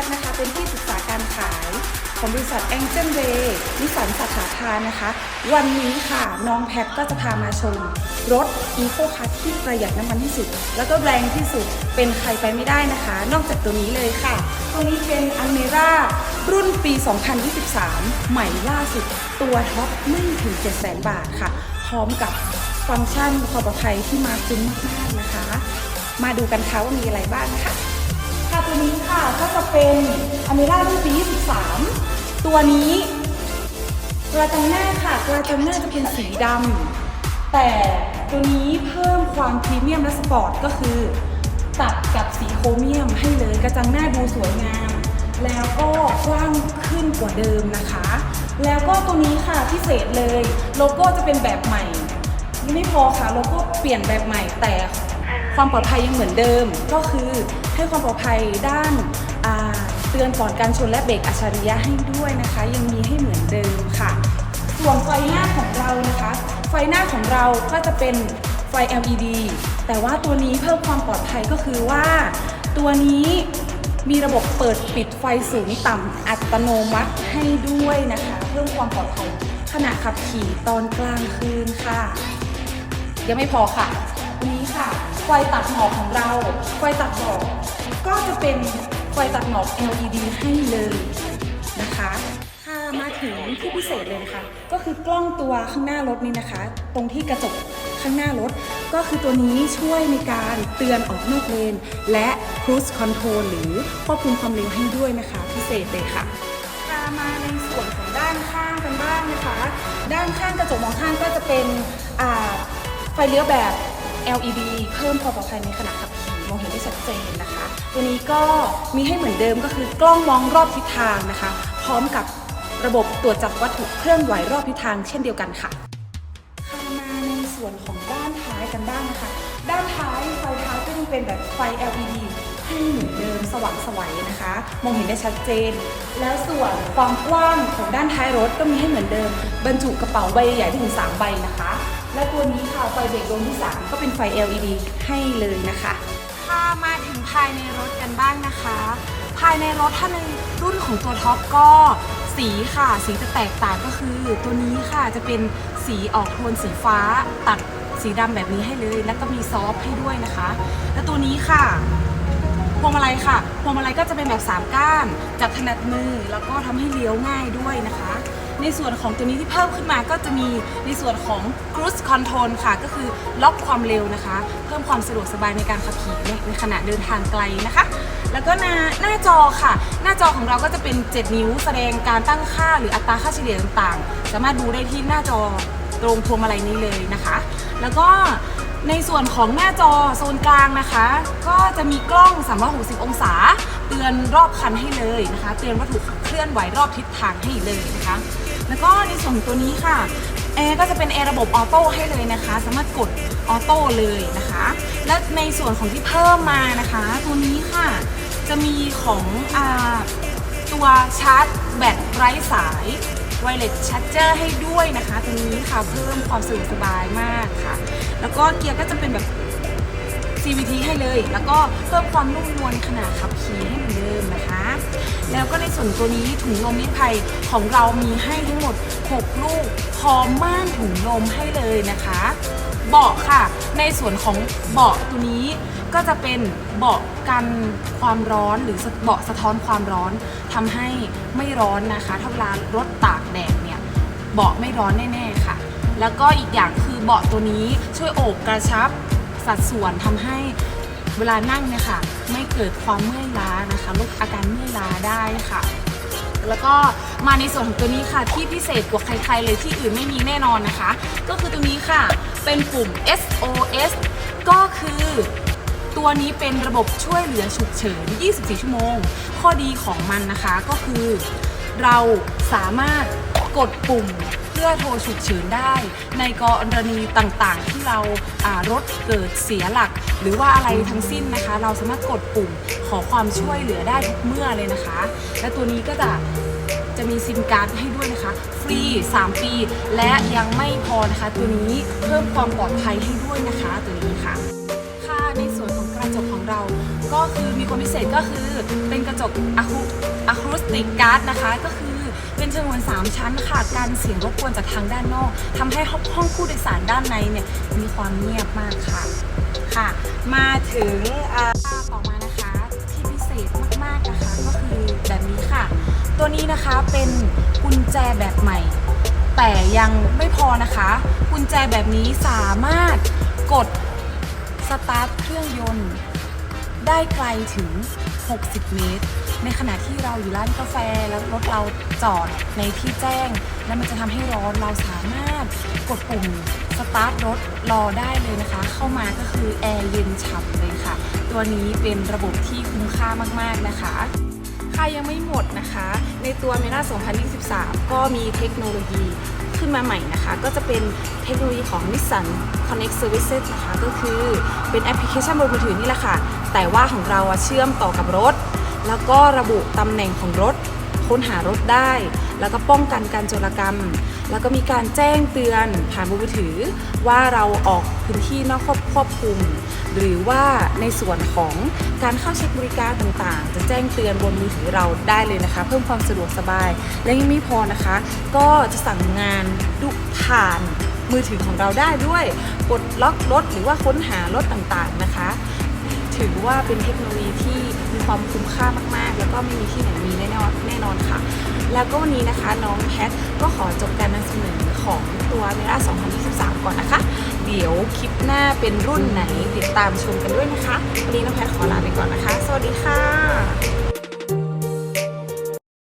ทนะคะเป็นที่ปรึกษาการขาย ของบริษัท Angel Way นิสันสาขาพานะคะ วันนี้ค่ะน้องแพทก็จะพามาชม รถ Eco Car ที่ประหยัดน้ำมันที่สุด แล้วก็แรงที่สุดเป็นใครไปไม่ได้นะคะ นอกจากตัวนี้เลยค่ะ ตัวนี้เป็น a m e r a รุ่นปี 2023 ใหม่ล่าสุด ตัวท็อปไม่ถึง 700,000 บาทค่ะ พร้อมกับฟังก์ชันความปลอดภัยที่มาคุ้มมากๆนะคะ มาดูกันค่ะว่ามีอะไรบ้างค่ะ ตัวนี้ค่ะก็จะเป็นอเมร่ารุ่นปี23 ตัวนี้กระจังหน้าค่ะกระจังหน้าจะเป็นสีดำแต่ตัวนี้เพิ่มความพรีเมียมและสปอร์ตก็คือตัดกับสีโครเมียมให้เลยกระจังหน้าดูสวยงาม แล้วก็กว้างขึ้นกว่าเดิมนะคะ แล้วก็ตัวนี้ค่ะพิเศษเลยโลโก้จะเป็นแบบใหม่ยังไม่พอค่ะโลโก้เปลี่ยนแบบใหม่แต่ ความปลอดภัยยังเหมือนเดิม ก็คือให้ความปลอดภัยด้านาเตือนก่อนการชนและเบรกอัจฉริยะให้ด้วยนะคะ ยังมีให้เหมือนเดิมค่ะส่วนไฟหน้าของเรานะคะ ไฟหน้าของเราก็จะเป็นไฟ LED แต่ว่าตัวนี้เพิ่มความปลอดภัยก็คือว่า ตัวนี้มีระบบเปิดปิดไฟสูงต่ำอัตโนมัติให้ด้วยนะคะ เพิ่มความปลอดภัยขณะขับขี่ตอนกลางคืนค่ะ ยังไม่พอค่ะ นนี้ค่ะไฟตัดหมอกของเราไฟตัดหมอกก็จะเป็นไฟตัดหมอก LED ให้เลยนะคะถ้ามาถึงที่พิเศษเลยนะคะก็คือกล้องตัวข้างหน้ารถนี้นะคะ ตรงที่กระจกข้างหน้ารถ ก็คือตัวนี้ช่วยในการเตือนออกนอกเลน และ cruise control หรือควบคุมความเร็วให้ด้วยนะคะ พิเศษเลยค่ะพามาในส่วนของด้านข้างกันบ้างนะคะ ด้านข้างกระจกมองข้างก็จะเป็นไฟเลี้ยวแบบ LED เพิ่มความปลอดภัยในขณะขับขี่มองเห็นได้ชัดเจนนะคะ ตัวนี้ก็มีให้เหมือนเดิมก็คือกล้องมองรอบทิศทางนะคะ พร้อมกับระบบตรวจจับวัตถุเคลื่อนไหวรอบทิศทางเช่นเดียวกันค่ะมาในส่วนของด้านท้ายกันบ้างนะคะ ด้านท้ายไฟท้ายก็ยังเป็นแบบไฟ LED ให้เหมือนเดิมสว่างไสวัยนะคะ มองเห็นได้ชัดเจน แล้วส่วนความกว้างของด้านท้ายรถก็มีให้เหมือนเดิม บรรจุกระเป๋าใบใหญ่ถึง3ใบนะคะ และตัวนี้ค่ะไฟเบรกดวงที่ 3 ก็เป็นไฟ LED ให้เลยนะคะพามาถึงภายในรถกันบ้างนะคะ ภายในรถถ้าในรุ่นของตัวท็อปก็สีค่ะ สีจะแตกต่างก็คือตัวนี้ค่ะจะเป็นสีออกโทนสีฟ้าตัดสีดำแบบนี้ให้เลย แล้วก็มีซอฟต์ให้ด้วยนะคะ แล้วตัวนี้ค่ะพวงมาลัยค่ะพวงมาลัยก็จะเป็นแบบ 3 ก้าน จับถนัดมือแล้วก็ทำให้เลี้ยวง่ายด้วยนะคะ ในส่วนของตัวนี้ที่เพิ่มขึ้นมาก็จะมีในส่วนของ cruise control ค่ะ ก็คือล็อกความเร็วนะคะ เพิ่มความสะดวกสบายในการขับขี่ในขณะเดินทางไกลนะคะ แล้วก็หน้าหน้าจอค่ะ หน้าจอของเราก็จะเป็น 7 นิ้วแสดงการตั้งค่าหรืออัตราค่าเฉลี่ยต่างๆ สามารถดูได้ที่หน้าจอตรงพวงมาลัยนี้เลยนะคะ แล้วก็ในส่วนของหน้าจอโซนกลางนะคะ ก็จะมีกล้อง 360 องศา เตือนรอบคันให้เลยนะคะ เตือนวัตถุเคลื่อนไหวรอบทิศทางให้เลยนะคะ แล้วก็ในส่วนตัวนี้ค่ะแอร์ก็จะเป็นแอร์ระบบออโต้ให้เลยนะคะ สามารถกดออโต้เลยนะคะ และในส่วนของที่เพิ่มมานะคะ ตัวนี้ค่ะ จะมีของอตัวชาร์จแบตไร้สายไวเลสชาร์เจอร์ให้ด้วยนะคะ ตัวนี้ค่ะเพิ่มความสะดวกสบายมากค่ะ แล้วก็เกียร์ก็จะเป็นแบบ CVT ให้เลย แล้วก็เพิ่มความนุ่มนวลขณะขับขี่ให้เหมือนเดิมนะคะ แล้วก็ในส่วนตัวนี้ถุงลมนิรภัยของเรามีให้ทั้งหมด 6 ลูกพร้อมม่านถุงลมให้เลยนะคะ เบาะค่ะ ในส่วนของเบาะตัวนี้ก็จะเป็นเบาะกันความร้อนหรือเบาะสะท้อนความร้อนทำให้ไม่ร้อนนะคะถ้าเวลารถตากแดดเนี่ยเบาะไม่ร้อนแน่ๆค่ะ แล้วก็อีกอย่างคือเบาะตัวนี้ช่วยโอบกระชับ สัดส่วนทำให้เวลานั่งเนี่ยค่ะไม่เกิดความเมื่อยล้านะคะลดอาการเมื่อยล้าได้ค่ะ แล้วก็มาในส่วนของตัวนี้ค่ะที่พิเศษกว่าใครๆเลยที่อื่นไม่มีแน่นอนนะคะ ก็คือตัวนี้ค่ะเป็นปุ่ม SOS ก็คือตัวนี้เป็นระบบช่วยเหลือฉุกเฉิน 24 ชั่วโมง ข้อดีของมันนะคะก็คือ เราสามารถกดปุ่ม พื่อโทรฉุกเฉินได้ ในกรณีต่างๆ ที่เรารถเกิดเสียหลัก หรือว่าอะไรทั้งสิ้นนะคะ เราสามารถกดปุ่มขอความช่วยเหลือได้ทุกเมื่อเลยนะคะ และตัวนี้ก็จะจะมีซิมการ์ดให้ด้วยนะคะ ฟรี 3 ปี และยังไม่พอนะคะ ตัวนี้เพิ่มความปลอดภัยให้ด้วยนะคะตัวนี้ค่ะ ค่ะในส่วนของกระจกของเรา ก็ก็คือมีความพิเศษก็คือเป็นกระจกอะคูอะคูสติกการ์ดนะคะก็คือ เป็นชนวน3ชั้นค่ะการเสียงรบกวนจากทางด้านนอกทำให้ห้องผู้โดยสารด้านในเนี่ยมีความเงียบมากค่ะค่ะ มาถึงอ่าภาพต่อมานะคะที่พิเศษมากๆนะคะก็คือแบบนี้ค่ะ ตัวนี้นะคะเป็นกุญแจแบบใหม่ แต่ยังไม่พอนะคะ กุญแจแบบนี้สามารถกดสตาร์ทเครื่องยนต์ ได้ไกลถึง 60 เมตร ในขณะที่เราอยู่ร้านกาแฟแล้วรถเราจอดในที่แจ้ง แล้วมันจะทำให้ร้อนเราสามารถกดปุ่มสตาร์ทรถรอได้เลยนะคะ เข้ามาก็คือแอร์เย็นฉ่ำเลยค่ะ ตัวนี้เป็นระบบที่คุ้มค่ามากๆนะคะ ค่ะยังไม่หมดนะคะ ในตัว m e ่า2023 ก็มีเทคโนโลยีขึ้นมาใหม่นะคะ ก็จะเป็นเทคโนโลยีของ Nissan Connect Services นะคะ ก็คือเป็นแอปพลิเคชันบนมือถือนี่แหละค่ะ แต่ว่าของเราเชื่อมต่อกับรถ แล้วก็ระบุตำแหน่งของรถ ค้นหารถได้ แล้วก็ป้องกันการโจรกรรม แล้วก็มีการแจ้งเตือนผ่านมือถือ ว่าเราออกพื้นที่นอกครอบคุม หรือว่าในส่วนของการเข้าเช็คบริการต่างๆ จะแจ้งเตือนบนมือถือเราได้เลยนะคะ เพิ่มความสะดวกสบาย และยังไม่พอนะคะ ก็จะสั่งงานดูผ่านมือถือของเราได้ด้วยกดล็อกรถหรือว่าค้นหารถต่างๆนะคะ ถือว่าเป็นเทคโนโลยีที่มีความคุ้มค่ามากๆ แล้วก็ไม่มีที่ไหนมีแน่นอนแน่นอนค่ะ แล้วก็วันนี้นะคะน้องแพทก็ขอจบการนำเสนอ ของตัวเมล่า2023 ก่อนนะคะ เดี๋ยวคลิปหน้าเป็นรุ่นไหนติดตามชมกันด้วยนะคะ วันนี้น้องแพทขอลาไปก่อนนะคะ สวัสดีค่ะ